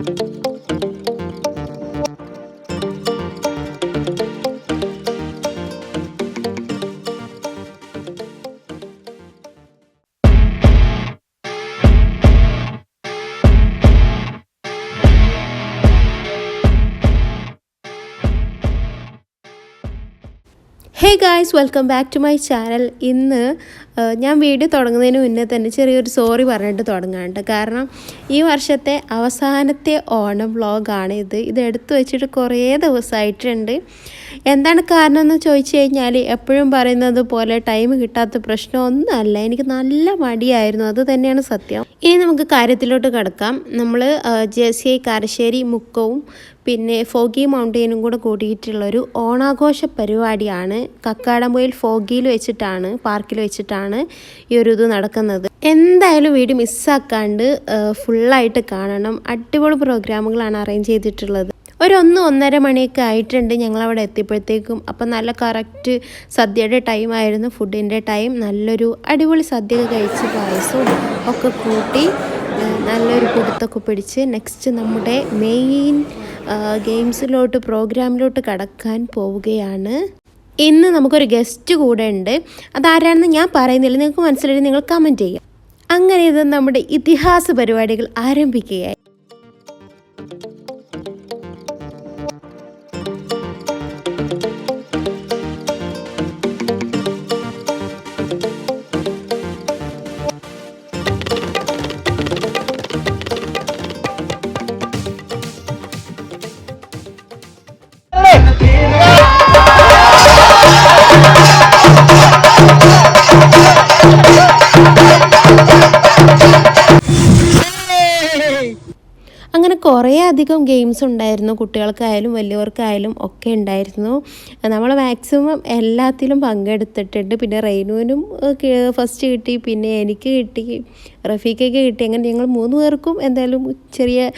Hey guys welcome back to my channel ഇന്ന് ഞാൻ video തുടങ്ങുന്നതിന് മുന്നേ തന്നെ ചെറിയൊരു സോറി പറഞ്ഞിട്ട് തുടങ്ങാണ്ട് കാരണം ഈ വർഷത്തെ അവസാനത്തെ ഓണം വ്ളോഗാണ് ഇത്. ഇത് എടുത്തു വെച്ചിട്ട് കുറേ ദിവസമായിട്ടുണ്ട്. എന്താണ് കാരണം എന്ന് ചോദിച്ചു കഴിഞ്ഞാൽ എപ്പോഴും പറയുന്നത് പോലെ ടൈം കിട്ടാത്ത പ്രശ്നമൊന്നുമല്ല എനിക്ക് നല്ല മടിയായിരുന്നു. അത് തന്നെയാണ് സത്യം. ഇനി നമുക്ക് കാര്യത്തിലോട്ട് കിടക്കാം. നമ്മൾ ജെ സി ഐ കാരശ്ശേരി മുക്കവും പിന്നെ ഫോഗി മൗണ്ടെയിനും കൂടെ കൂടിയിട്ടുള്ളൊരു ഓണാഘോഷ പരിപാടിയാണ് കക്കാടംപൊയിൽ ഫോഗിയിൽ വെച്ചിട്ടാണ് പാർക്കിൽ വെച്ചിട്ടാണ് ഈ ഒരു ഇത് നടക്കുന്നത്. എന്തായാലും വീട് മിസ്സാക്കാണ്ട് ഫുള്ളായിട്ട് കാണണം. അടിപൊളി പ്രോഗ്രാമുകളാണ് അറേഞ്ച് ചെയ്തിട്ടുള്ളത്. ഒരു ഒന്ന് ഒന്നര മണിയൊക്കെ ആയിട്ടുണ്ട് ഞങ്ങളവിടെ എത്തിയപ്പോഴത്തേക്കും. അപ്പം നല്ല കറക്റ്റ് സദ്യയുടെ ടൈം ആയിരുന്നു. ഫുഡിന്റെ ടൈം നല്ലൊരു അടിപൊളി സദ്യ കഴിച്ച് പായസവും ഒക്കെ കൂട്ടി നല്ലൊരു കുടുത്തൊക്കെ പിടിച്ച് നെക്സ്റ്റ് നമ്മുടെ മെയിൻ ഗെയിംസിലോട്ട് പ്രോഗ്രാമിലോട്ട് കടക്കാൻ പോവുകയാണ്. ഇന്ന് നമുക്കൊരു ഗസ്റ്റ് കൂടെ ഉണ്ട്. അതാരാണെന്ന് ഞാൻ പറയുന്നില്ല. നിങ്ങൾക്ക് മനസ്സിലായി നിങ്ങൾ കമന്റ് ചെയ്യാം അങ്ങനെ ഇത് നമ്മുടെ ഇതിഹാസ പരിപാടികൾ ആരംഭിക്കുകയായി. കുറേ അധികം ഗെയിംസ് ഉണ്ടായിരുന്നു. കുട്ടികൾക്കായാലും വലിയവർക്കായാലും ഒക്കെ ഉണ്ടായിരുന്നു. നമ്മൾ മാക്സിമം എല്ലാത്തിലും പങ്കെടുത്തിട്ടുണ്ട്. പിന്നെ റെയിനുവിനും ഫസ്റ്റ് കിട്ടി. പിന്നെ എനിക്ക് കിട്ടി. റഫീഖയ്ക്ക് കിട്ടി. അങ്ങനെ ഞങ്ങൾ മൂന്ന് പേർക്കും എന്തായാലും ചെറിയ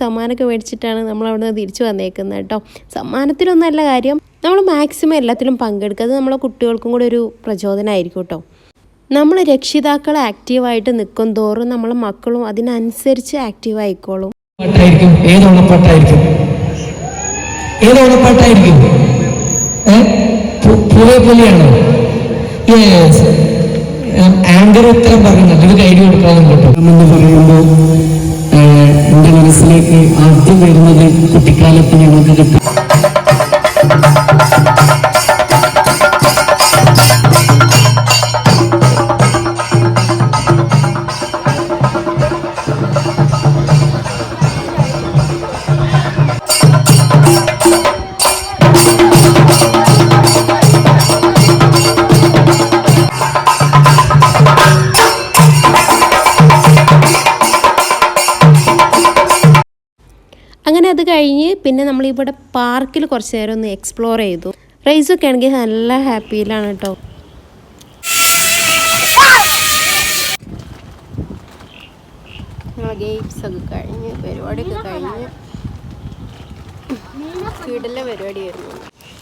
സമ്മാനമൊക്കെ മേടിച്ചിട്ടാണ് നമ്മൾ അവിടെ നിന്ന് തിരിച്ചു വന്നേക്കുന്നത് കേട്ടോ. സമ്മാനത്തിലൊന്നല്ല കാര്യം നമ്മൾ മാക്സിമം എല്ലാത്തിലും പങ്കെടുക്കുക. അത് നമ്മളെ കുട്ടികൾക്കും കൂടെ ഒരു പ്രചോദനമായിരിക്കും കേട്ടോ. നമ്മൾ രക്ഷിതാക്കൾ ആക്റ്റീവായിട്ട് നിൽക്കും തോറും നമ്മളെ മക്കളും അതിനനുസരിച്ച് ആക്റ്റീവ് ആയിക്കോളും. പാട്ടായിരിക്കും. ഏത് ഓണപ്പാട്ടായിരിക്കും? ഏത് ഓണപ്പാട്ടായിരിക്കും? പൂവേ പുലിയാണോ? ആങ്കർ ഉത്തരം പറയുന്നുണ്ട് ഇവർക്ക് ഐഡിയ കൊടുക്കാതെ കേട്ടോ. എന്ന് പറയുമ്പോൾ എന്റെ മനസ്സിലേക്ക് ആദ്യം വരുന്നത് കുട്ടിക്കാലത്ത് ഞങ്ങൾക്ക് കിട്ടും. അങ്ങനെ അത് കഴിഞ്ഞ് പിന്നെ നമ്മളിവിടെ പാർക്കിൽ കുറച്ച് നേരം ഒന്ന് എക്സ്പ്ലോർ ചെയ്തു. റൈസൊക്കെ ആണെങ്കിൽ നല്ല ഹാപ്പിയിലാണ് കേട്ടോ ഗെയിംസ് ഒക്കെ കഴിഞ്ഞ് പരിപാടിയൊക്കെ കഴിഞ്ഞ്. വീട്ടിലെ പരിപാടിയായിരുന്നു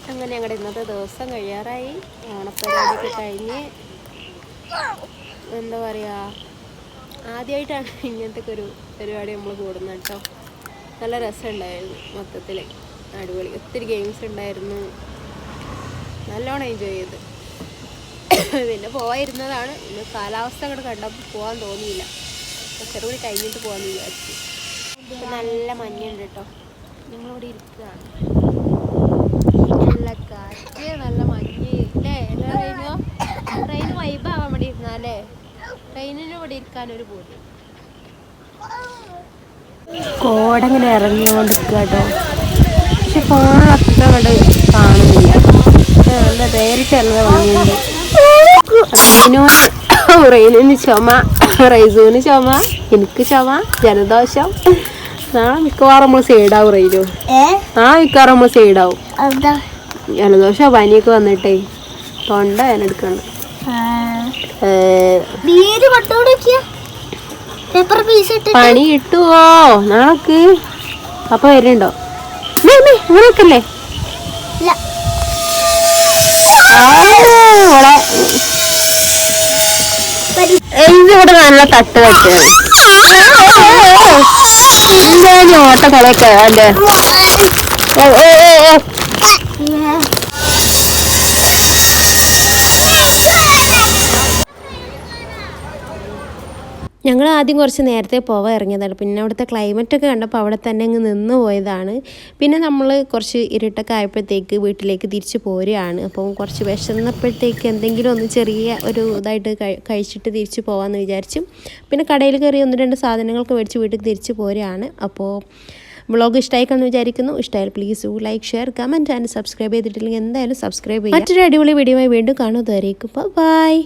അങ്ങനെ ഞങ്ങളുടെ ഇന്നത്തെ ദിവസം കഴിയാറായി. ഓണപ്പരിപാടിയൊക്കെ കഴിഞ്ഞ് എന്താ പറയുക ആദ്യമായിട്ടാണ് ഇങ്ങനത്തെ ഒരു പരിപാടി നമ്മൾ കൂടുന്നത് കേട്ടോ. നല്ല രസമുണ്ടായിരുന്നു മൊത്തത്തിൽ അടിപൊളി. ഒത്തിരി ഗെയിംസ് ഉണ്ടായിരുന്നു. നല്ലോണം എൻജോയ് ചെയ്ത്. പിന്നെ പോയിരുന്നതാണ്. ഇന്ന് കാലാവസ്ഥ അങ്ങോട്ട് കണ്ടപ്പോൾ പോകാൻ തോന്നിയില്ല. കുറച്ചും കൂടി കഴിഞ്ഞിട്ട് പോകാമെന്ന് വിചാരിച്ചു. നല്ല മഞ്ഞുണ്ട് കേട്ടോ. ഞങ്ങളിവിടെ ഇരിക്കുകയാണ്. നല്ല മഞ്ഞ് അല്ലേ എല്ലാ ട്രെയിനോ ട്രെയിൻ വൈബാവാൻ വേണ്ടി ഇരുന്നാലേ ട്രെയിനിന് ഇവിടെ ഇരിക്കാനൊരു പൂതി. കോടങ്ങനെ ഇറങ്ങിക്കൊണ്ട് കേട്ടോ. പക്ഷെ ഫോണത്ര അത്ര അങ്ങോട്ട് കാണുന്നില്ല. നല്ല നേരിട്ടുള്ള വന്നിട്ടുണ്ട് റെയിനോന് റെയിനിന് ചുമ. റൈസൂന് ചുമ. എനിക്ക് ചുമ. ജലദോഷം. നാളെ മിക്കവാറും നമ്മൾ സൈഡാവും റെയിലോ. നാളെ മിക്കവാറും നമ്മൾ സൈഡാവും. ജലദോഷം പനിയൊക്കെ വന്നിട്ടേ തൊണ്ട ഇട്ട് പണി കിട്ടുവോ? നാളക്ക് അപ്പൊ വരുന്നുണ്ടോ? മേ, മേ, അങ്ങനെ വെക്കല്ലേ? ഇല്ല. ആ, ഇവിടെ നല്ല തട്ട് തട്ടാണ് Enggak nyotak mereka ada. Oh, oh, oh, oh. ഞങ്ങൾ ആദ്യം കുറച്ച് നേരത്തെ പോവാൻ ഇറങ്ങിയതാണ്. പിന്നെ അവിടുത്തെ ക്ലൈമറ്റ് ഒക്കെ കണ്ടപ്പോൾ അവിടെ തന്നെ അങ്ങ് നിന്ന് പോയതാണ്. പിന്നെ നമ്മൾ കുറച്ച് ഇരുട്ടൊക്കെ ആയപ്പോഴത്തേക്ക് വീട്ടിലേക്ക് തിരിച്ച് പോരുകയാണ്. അപ്പോൾ കുറച്ച് വിശന്നപ്പോഴത്തേക്ക് എന്തെങ്കിലും ഒന്ന് ചെറിയ ഒരു ഇതായിട്ട് കഴി- കഴിച്ചിട്ട് തിരിച്ച് പോകാമെന്ന് വിചാരിച്ചു. പിന്നെ കടയിൽ കയറി ഒന്ന് രണ്ട് സാധനങ്ങളൊക്കെ മേടിച്ച് വീട്ടിൽ തിരിച്ച് പോരുകയാണ്. അപ്പോൾ വ്ളോഗ് ഇഷ്ടമായിക്കാണെന്ന് വിചാരിക്കുന്നു. ഇഷ്ടമായാൽ please do like share comment and subscribe ചെയ്തിട്ടില്ലെങ്കിൽ എന്തായാലും സബ്സ്ക്രൈബ് ചെയ്യുക. മറ്റൊരു അടിപൊളി വീഡിയോ വീണ്ടും കാണുന്നതായിരിക്കും ബൈ